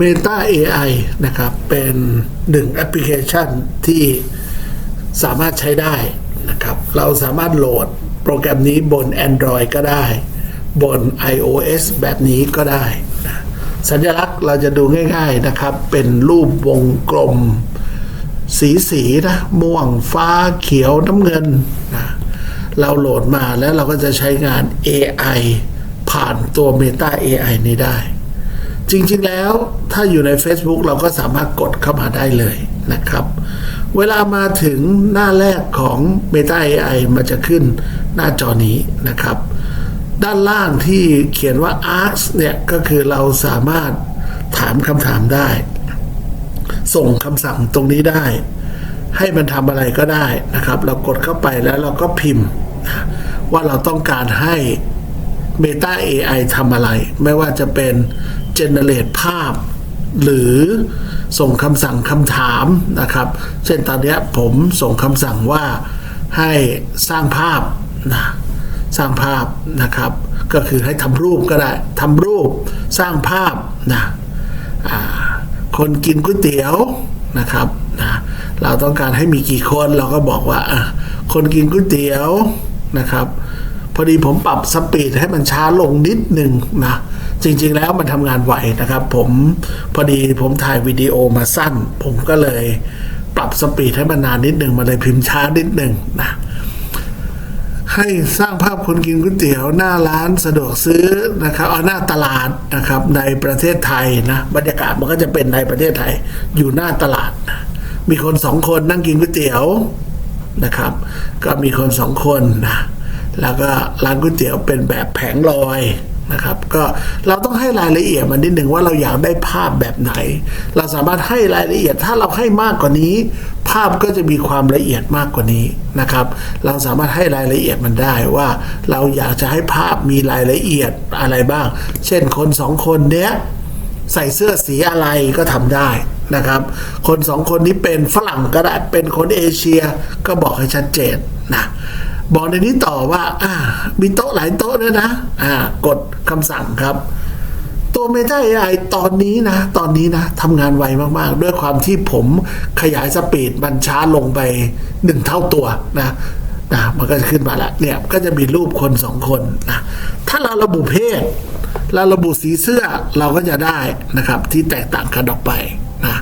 Meta AI นะครับ เป็นหนึ่งแอปพลิเคชันที่สามารถใช้ได้นะครับ เราสามารถโหลดโปรแกรมนี้บน Android ก็ได้ บน iOS แบบนี้ก็ได้นะสัญลักษณ์เราจะดูง่ายๆนะครับ เป็นรูปวงกลม สีสีนะม่วงฟ้าเขียวน้ำเงินนะเราโหลดมาแล้วเราก็จะใช้งาน AI ผ่านตัว Meta AI นี้ได้ จริงๆแล้วถ้าอยู่ใน Facebook เราก็สามารถกดเข้ามาได้เลยนะครับ เวลามาถึงหน้าแรกของ Meta AI มันจะขึ้นหน้าจอนี้นะครับ ด้านล่างที่เขียนว่า Ask เนี่ยก็คือเราสามารถถามคำถามได้ ส่งคำสั่งตรงนี้ได้ ให้มันทำอะไรก็ได้นะครับ เรากดเข้าไปแล้วเราก็พิมพ์ ว่าเราต้องการให้ Meta AI ทำอะไร ไม่ว่าจะเป็น generate ภาพ หรือส่งคำสั่งคำถามนะครับ เช่นตอนนี้ผมส่งคำสั่งว่าให้สร้างภาพนะสร้างภาพนะครับ ก็คือให้ทำรูปก็ได้ทำรูปสร้างภาพนะคนกินก๋วยเตี๋ยวนะครับนะเราต้องการให้มีกี่คนเราก็บอกว่าคนกินก๋วยเตี๋ยวนะครับ พอดีผมปรับสปีดให้มันช้าลงนิดหนึ่งนะจริงๆแล้วมันทำงานไหวนะครับ ผมพอดีผมถ่ายวิดีโอมาสั้น ผมก็เลยปรับสปีดให้มันนานนิดหนึ่งมาเลยพิมพ์ช้านิดหนึ่งนะให้สร้างภาพคนกินก๋วยเตี๋ยวหน้าร้านสะดวกซื้อนะครับเอาหน้าตลาดนะครับในประเทศไทยนะบรรยากาศมันก็จะเป็นในประเทศไทยอยู่หน้าตลาดนะมีคนสองคนนั่งกินก๋วยเตี๋ยวนะครับ ก็มีคนสองคนนะ แล้วก็ร้านก๋วยเตี๋ยวเป็นแบบแผงลอยนะครับก็เราต้องให้รายละเอียดมันนิดหนึ่งว่าเราอยากได้ภาพแบบไหน เราสามารถให้รายละเอียดถ้าเราให้มากกว่านี้ ภาพก็จะมีความละเอียดมากกว่านี้นะครับ เราสามารถให้รายละเอียดมันได้ว่า เราอยากจะให้ภาพมีรายละเอียดอะไรบ้าง เช่นคนสองคนเนี้ยใส่เสื้อสีอะไรก็ทำได้นะครับ คนสองคนนี้เป็นฝรั่งก็ได้เป็นคนเอเชียก็บอกให้ชัดเจนนะ บอกในนี้ต่อว่า อ่า มีโต๊ะหลายโต๊ะนะนะ อ่า กดคำสั่งครับ ตัว Meta AI ตอนนี้นะ ตอนนี้นะทำงานไวมากๆ ด้วยความที่ผมขยายสปีดมันช้าลงไปหนึ่งเท่าตัวนะนะมันก็จะขึ้นมาแล้วเนี่ยก็จะมีรูปคนสองคนนะถ้าเราระบุเพศ เราระบุสีเสื้อเราก็จะได้นะครับ ที่แตกต่างกันออกไปนะ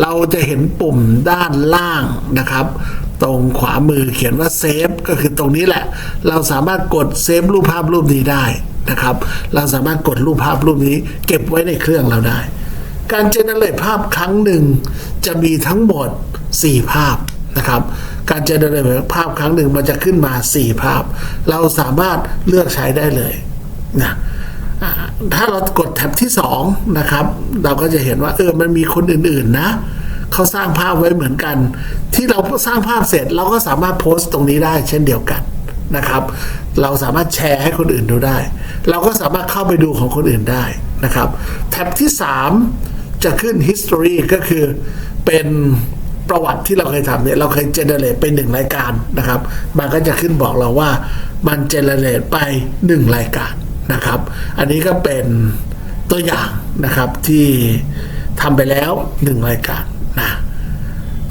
เราจะเห็นปุ่มด้านล่างนะครับ ตรงขวามือเขียนว่าเซฟก็คือตรงนี้แหละ เราสามารถกดเซฟรูปภาพรูปนี้ได้นะครับ เราสามารถกดรูปภาพรูปนี้ เก็บไว้ในเครื่องเราได้ การเจเนเรตภาพครั้งหนึ่งจะมีทั้งหมด 4 ภาพนะครับ การเจเนเรตภาพครั้งหนึ่งมันจะขึ้นมา 4 ภาพ เราสามารถเลือกใช้ได้เลยนะถ้าเรากดแท็บที่2นะครับ เราก็จะเห็นว่าเออมันมีคนอื่นๆนะ เขาสร้างภาพไว้เหมือนกัน ที่เราสร้างภาพเสร็จเราก็สามารถโพสต์ตรงนี้ได้เช่นเดียวกันนะครับ เราสามารถแชร์ให้คนอื่นดูได้ เราก็สามารถเข้าไปดูของคนอื่นได้นะครับ แท็บที่ 3 จะขึ้น history ก็คือเป็นประวัติที่เราเคยทำเนี่ยเราเคยเจเนเรตไปหนึ่งรายการนะครับ มันก็จะขึ้นบอกเราว่ามันเจเนเรตไปหนึ่งรายการนะครับ อันนี้ก็เป็นตัวอย่างนะครับที่ทำไปแล้วหนึ่งรายการ นะ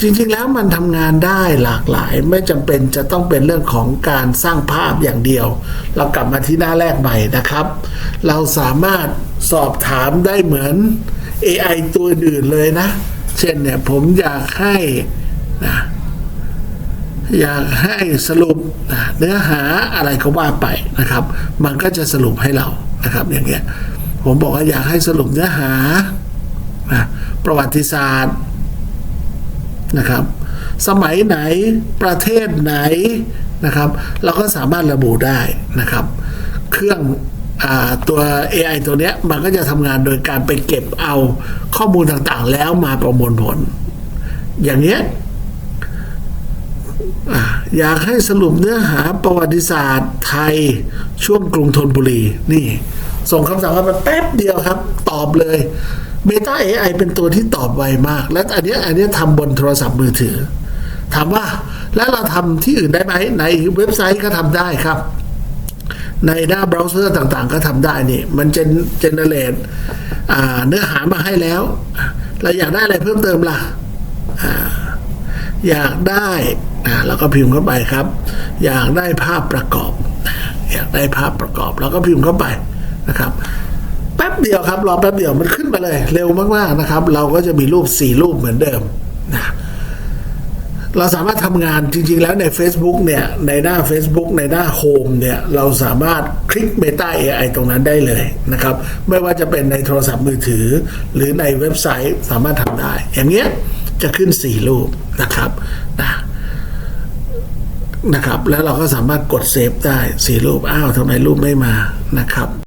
จริงๆแล้วมันทำงานได้หลากหลาย ไม่จำเป็นจะต้องเป็นเรื่องของการสร้างภาพอย่างเดียว เรากลับมาที่หน้าแรกใหม่นะครับ เราสามารถสอบถามได้เหมือน AI ตัวอื่นเลยนะ เช่นเนี่ยผมอยากให้นะอยากให้สรุปนะเนื้อหาอะไรก็ว่าไปนะครับ มันก็จะสรุปให้เรานะครับ อย่างเงี้ยผมบอกว่าอยากให้สรุปเนื้อหานะประวัติศาสตร์ นะครับ สมัยไหนประเทศไหนนะครับ เราก็สามารถระบุได้นะครับ เครื่องอตัว AI ตัวเนี้ยมันก็จะทำงานโดยการไปเก็บเอาข้อมูลต่างๆ แล้วมาประมวลผล อย่างเนี้ย อยากให้สรุปเนื้อหาประวัติศาสตร์ไทยช่วงกรุงธนบุรี นี่ ส่งคำสั่งมาแป๊บเดียวครับ ตอบเลย Meta AI เป็นตัวที่ตอบไวมาก และอันนี้อันนี้ทำบนโทรศัพท์มือถือ ถามว่าแล้วเราทำที่อื่นได้ไหม ในเว็บไซต์ก็ทำได้ครับ ในหน้าเบราว์เซอร์ต่างๆ ก็ทำได้นี่ มันเจนเจเนเรตเนื้อหามาให้แล้ว เราอยากได้อะไรเพิ่มเติมล่ะอ อยากได้นะแล้วก็พิมพ์เข้าไปครับ อยากได้ภาพประกอบ อยากได้ภาพประกอบ แล้วก็พิมพ์เข้าไปนะครับแป๊บเดียวครับรอแป๊บเดียวมันขึ้นมาเลย เร็วมากๆนะครับ เราก็จะมีรูปสี่รูปเหมือนเดิมนะเราสามารถทำงานจริง ๆ แล้วใน Facebook เนี่ยในหน้า Facebook ในหน้าโฮมเนี่ยเราสามารถคลิก Meta AI ตรงนั้นได้เลยนะครับ ไม่ว่าจะเป็นในโทรศัพท์มือถือ หรือในเว็บไซต์สามารถทำได้ อย่างเงี้ย จะขึ้น 4 รูปนะครับนะนะครับ แล้วเราก็สามารถกดเซฟได้สีรูป อ้าวทำไมรูปไม่มานะครับ